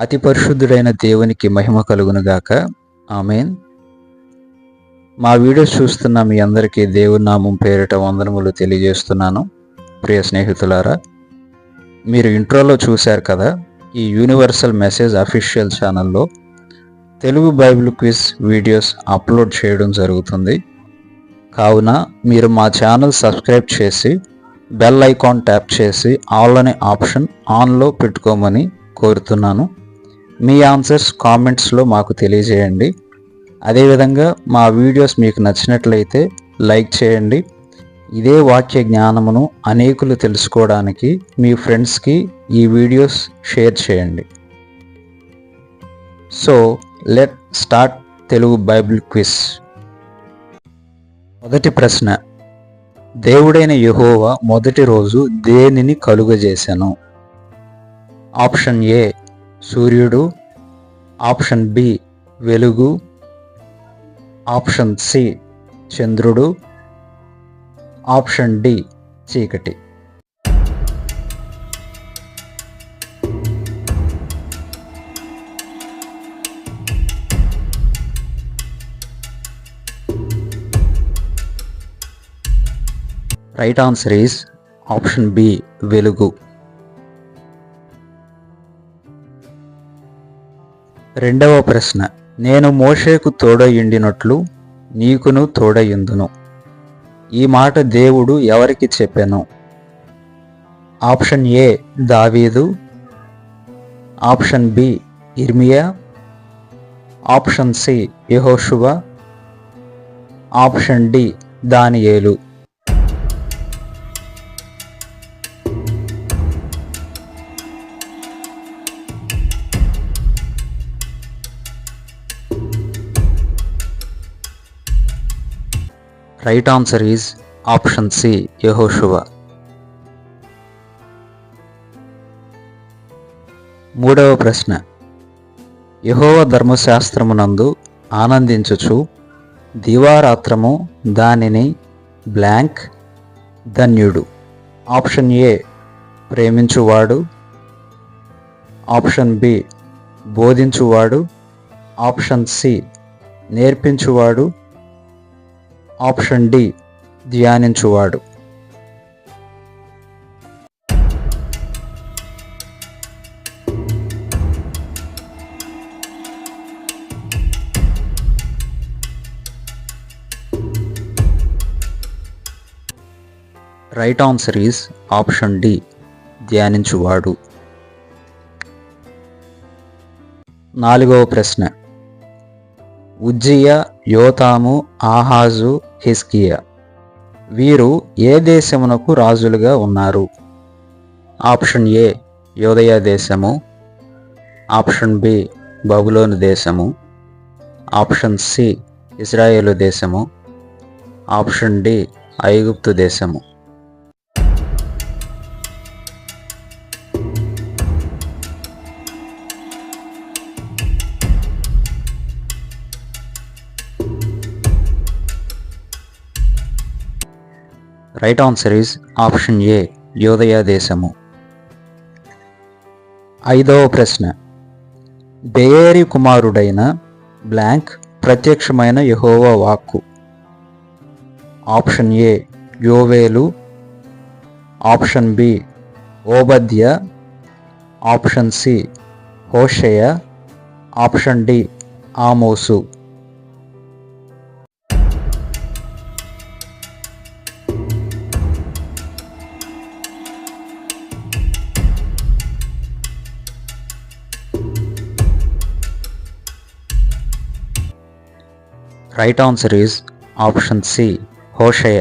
అతి పరిశుద్ధుడైన దేవునికి మహిమ కలుగునుగాక. ఆమెన్. మా వీడియోస్ చూస్తున్న మీ అందరికీ దేవుని నామం పేరిట వందనములు తెలియజేస్తున్నాను. ప్రియ స్నేహితులారా మీరు ఇంట్రోలో చూశారు కదా ఈ యూనివర్సల్ మెసేజ్ అఫీషియల్ ఛానల్లో Telugu bible quiz videos upload చేయడం జరుగుతుంది. కావున మీరు మా ఛానల్ సబ్స్క్రైబ్ చేసి బెల్ ఐకాన్ ట్యాప్ చేసి ఆల్ అనే ఆప్షన్ ఆన్లో పెట్టుకోమని కోరుతున్నాను. మీ ఆన్సర్స్ కామెంట్స్లో మాకు తెలియజేయండి. అదేవిధంగా మా వీడియోస్ మీకు నచ్చినట్లయితే లైక్ చేయండి. ఇదే వాక్య జ్ఞానమును అనేకులు తెలుసుకోవడానికి మీ ఫ్రెండ్స్కి ఈ వీడియోస్ షేర్ చేయండి. So let start Telugu bible quiz. మొదటి ప్రశ్న. దేవుడైన యహోవా మొదటి రోజు దేనిని కలుగజేశాను ఆప్షన్ ఏ సూర్యుడు ఆప్షన్ బి వెలుగు ఆప్షన్ సి చంద్రుడు ఆప్షన్ డి చీకటి. Right answer is option B వెలుగు. రెండవ ప్రశ్న నేను మోషేకు తోడయుండినట్లు నీకును తోడయుందును ఈ మాట దేవుడు ఎవరికి చెప్పాను? ఆప్షన్ ఏ దావీదు. ఆప్షన్ బి ఇర్మియా ఆప్షన్ సి యెహోషువ. ఆప్షన్ డి దానియేలు. Right answer is option C యహోషువ మూడవ ప్రశ్న. యహోవ ధర్మశాస్త్రమునందు ఆనందించుచు దివారాత్రము దానిని బ్లాంక్ ధన్యుడు. ఆప్షన్ ఏ ప్రేమించువాడు. ఆప్షన్ బి బోధించువాడు. ఆప్షన్ సి నేర్పించువాడు. Option D ధ్యానించువాడు. Right answer is option D ధ్యానించువాడు. నాలుగవ ప్రశ్న. ఉజ్జియ యోతాము ఆహాజు హిస్కియా వీరు ఏ దేశమునకు రాజులుగా ఉన్నారు? ఆప్షన్ ఏ యోదయ దేశము. ఆప్షన్ బి బబులోను దేశము. ఆప్షన్ సి ఇజ్రాయేలు దేశము. ఆప్షన్ డి ఐగుప్తు దేశము. Right answer is option A యోదయ దేశము. ఐదవ ప్రశ్న. బేయేరి కుమారుడైన బ్లాంక్ ప్రత్యక్షమైన యహోవా వాక్కు. ఆప్షన్ ఏ యోవేలు. ఆప్షన్ బి ఓబద్య. ఆప్షన్ సి హోషయ. Option D Amos. Right answer is option C Hosea